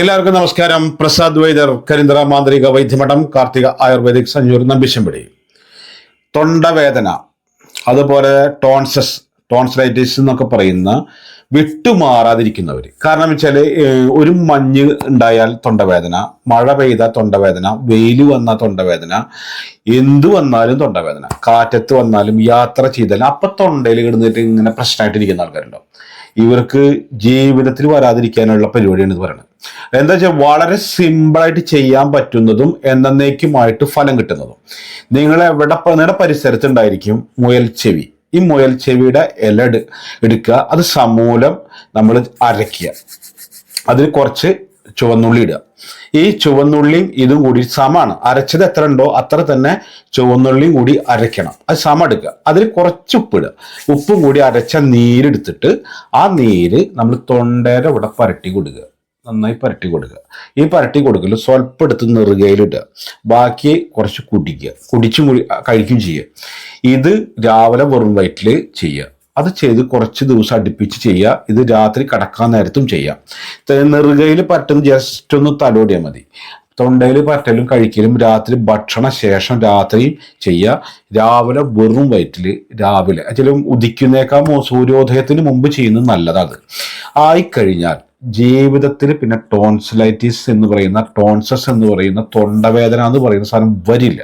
എല്ലാവർക്കും നമസ്കാരം. പ്രസാദ് വൈദ്യർ കരിന്ദ്ര മാന്ത്രിക വൈദ്യമഠം കാർത്തിക ആയുർവേദിക് സഞ്ജൂർ നമ്പിശമ്പടി തൊണ്ടവേദന അതുപോലെ ടോൺസസ് ടോൺസൈറ്റിസ് എന്നൊക്കെ പറയുന്ന വിട്ടുമാറാതിരിക്കുന്നവർ കാരണം വെച്ചാൽ ഒരു മഞ്ഞ് ഉണ്ടായാൽ തൊണ്ടവേദന മഴ പെയ്ത തൊണ്ടവേദന വെയിൽ വന്ന തൊണ്ടവേദന എന്തു വന്നാലും തൊണ്ടവേദന കാറ്റത്ത് വന്നാലും യാത്ര ചെയ്താലും അപ്പം തൊണ്ടയിൽ കിടന്നിട്ട് ഇങ്ങനെ പ്രശ്നമായിട്ടിരിക്കുന്ന ആൾക്കാരുണ്ടാവും. ഇവർക്ക് ജീവിതത്തിൽ വരാതിരിക്കാനുള്ള പരിപാടിയാണ് ഇത് പറയുന്നത് എന്താ വെച്ചാൽ വളരെ സിമ്പിളായിട്ട് ചെയ്യാൻ പറ്റുന്നതും എന്നേക്കുമായിട്ട് ഫലം കിട്ടുന്നതും. നിങ്ങൾ എവിടെ നിങ്ങളുടെ പരിസരത്തുണ്ടായിരിക്കും മുയൽ ചെവി. ഈ മുയൽ ചെവിയുടെ ഇല എടുക്കുക. അത് സമൂലം നമ്മൾ അരയ്ക്കുക. അതിൽ കുറച്ച് ചുവന്നുള്ളി ഇടുക ഈ ചുവന്നുള്ളിയും ഇതും കൂടി സമമാണ്. അരച്ചത് എത്ര ഉണ്ടോ അത്ര തന്നെ ചുവന്നുള്ളിയും കൂടി അരയ്ക്കണം. അത് സമ എടുക്കുക. അതിൽ കുറച്ച് ഉപ്പിടുക ഉപ്പും കൂടി അരച്ച നീരെടുത്തിട്ട് ആ നീര് നമ്മൾ തൊണ്ടയുടെ ഇവിടെ പരട്ടി കൊടുക്കുക. നന്നായി പരട്ടി കൊടുക്കുക. ഈ പരട്ടി കൊടുക്കൽ സ്വല്പം എടുത്ത് നെറുകയിലിടുക. ബാക്കി കുറച്ച് കുടിക്കുക. കുടിച്ചും കുടി കഴിക്കും ചെയ്യുക. ഇത് രാവിലെ വെറും വയറ്റിൽ ചെയ്യുക. അത് ചെയ്ത് കുറച്ച് ദിവസം അടുപ്പിച്ച് ചെയ്യുക ഇത് രാത്രി കടക്കാൻ നേരത്തും ചെയ്യാം. നെറുകയിൽ പറ്റുന്ന ജസ്റ്റ് ഒന്ന് തലോടിയാൽ മതി. തൊണ്ടയിൽ പറ്റലും കഴിക്കലും രാത്രി ഭക്ഷണ ശേഷം രാത്രി ചെയ്യുക രാവിലെ വെറും വയറ്റിൽ രാവിലെ. ചില ഉദിക്കുന്നേക്കാൾ സൂര്യോദയത്തിന് മുമ്പ് ചെയ്യുന്നത് നല്ലതാണ്. ആയിക്കഴിഞ്ഞാൽ ജീവിതത്തിൽ പിന്നെ ടോൺസിലൈറ്റിസ് എന്ന് പറയുന്ന ടോൺസസ് എന്ന് പറയുന്ന തൊണ്ടവേദന എന്ന് പറയുന്ന സാധനം വരില്ല.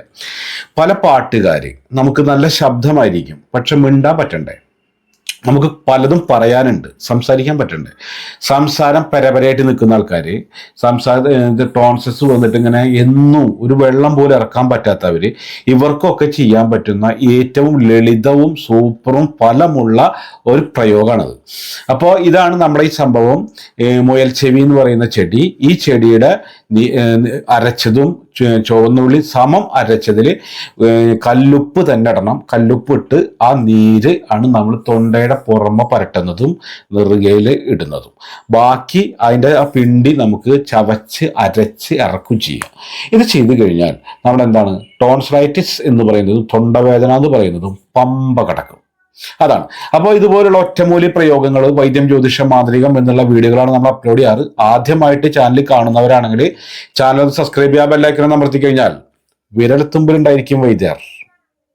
പല പാട്ടുകാർ നമുക്ക് നല്ല ശബ്ദമായിരിക്കും. പക്ഷെ മിണ്ടാൻ പറ്റണ്ടേ? നമുക്ക് പലതും പറയാനുണ്ട് സംസാരിക്കാൻ പറ്റുന്നുണ്ട്. സംസാരം പരപരയായിട്ട് നിൽക്കുന്ന ആൾക്കാർ സംസാര ടോൺസസ് വന്നിട്ട് ഇങ്ങനെ എന്നും ഒരു വെള്ളം പോലും ഇറക്കാൻ പറ്റാത്തവർ ഇവർക്കൊക്കെ ചെയ്യാൻ പറ്റുന്ന ഏറ്റവും ലളിതവും സൂപ്പറും ഫലമുള്ള ഒരു പ്രയോഗമാണത്. അപ്പോൾ ഇതാണ് നമ്മുടെ ഈ സംഭവം മുയൽ ചെവി എന്ന് പറയുന്ന ചെടി. ഈ ചെടിയുടെ അരച്ചതും ചുവന്നുള്ളി സമം അരച്ചതിൽ കല്ലുപ്പ് തന്നെ ഇടണം. കല്ലുപ്പ് ഇട്ട് ആ നീര് ആണ് നമ്മൾ തൊണ്ടയുടെ പുറമെ പരട്ടുന്നതും നെറുകയിൽ ഇടുന്നതും. ബാക്കി അതിന്റെ ആ പിണ്ടി നമുക്ക് ചവച്ച് അരച്ച് ഇറക്കും ചെയ്യാം. ഇത് ചെയ്തു കഴിഞ്ഞാൽ നമ്മൾ എന്താണ് ടോൺസ്ലൈറ്റിസ് എന്ന് പറയുന്നതും തൊണ്ടവേദന എന്ന് പറയുന്നതും പമ്പ കടക്കും. അതാണ്. അപ്പോൾ ഇതുപോലുള്ള ഒറ്റമൂലി പ്രയോഗങ്ങൾ വൈദ്യം ജ്യോതിഷ മാന്ത്രികം എന്നുള്ള വീഡിയോകളാണ് നമ്മൾ അപ്ലോഡ് ചെയ്യാറ്. ആദ്യമായിട്ട് ചാനൽ കാണുന്നവരാണെങ്കിൽ ചാനൽ സബ്സ്ക്രൈബ് ചെയ്യാൻ ബെല്ലൈക്കണം അമർത്തി കഴിഞ്ഞാൽ വിരൽത്തുമ്പിലുണ്ടായിരിക്കും വൈദ്യർ.